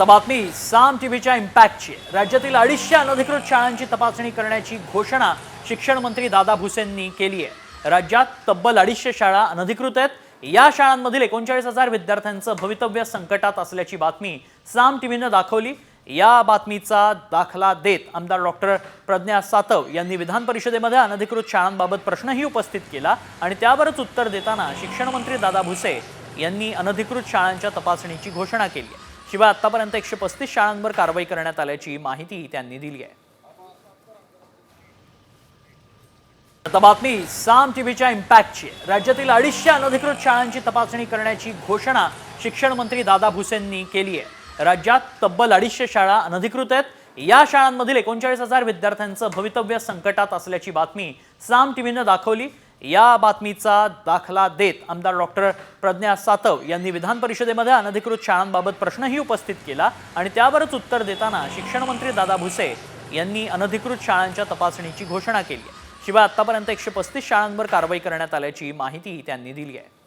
आता बातमी साम टीव्हीच्या इम्पॅक्टची. राज्यातील अडीचशे अनधिकृत शाळांची तपासणी करण्याची घोषणा शिक्षण मंत्री दादा भुसेंनी केली आहे राज्यात तब्बल अडीचशे शाळा अनधिकृत आहेत. या शाळांमधील एकोणचाळीस हजार विद्यार्थ्यांचं भवितव्य संकटात असल्याची बातमी साम टीव्हीनं दाखवली. या बातमीचा दाखला देत आमदार डॉक्टर प्रज्ञा सातव यांनी विधान परिषदेमध्ये अनधिकृत शाळांबाबत प्रश्नही उपस्थित केला आणि त्यावरच उत्तर देताना शिक्षण मंत्री दादा भुसे यांनी अनधिकृत शाळांच्या तपासणीची घोषणा केली आहे. शिवाय आतापर्यंत एकशे पस्तीस शाळांवर कारवाई करण्यात आल्याची माहिती त्यांनी दिली आहे. आता बातमी साम टीव्हीच्या इम्पॅक्टची. राज्यातील अडीचशे अनधिकृत शाळांची तपासणी करण्याची घोषणा शिक्षण मंत्री दादा भुसेंनी केली आहे. राज्यात तब्बल अडीचशे शाळा अनधिकृत आहेत. या शाळांमधील एकोणचाळीस हजार विद्यार्थ्यांचं भवितव्य संकटात असल्याची बातमी साम टीव्हीनं दाखवली. या बातमीचा दाखला देत आमदार डॉक्टर प्रज्ञा सातव यांनी विधान परिषदेमध्ये अनधिकृत शाळांबाबत प्रश्नही उपस्थित केला आणि त्यावरच उत्तर देताना शिक्षण मंत्री दादा भुसे यांनी अनधिकृत शाळांच्या तपासणीची घोषणा केली शिवाय आतापर्यंत एकशे पस्तीस शाळांवर कारवाई करण्यात आल्याची माहिती त्यांनी दिली आहे.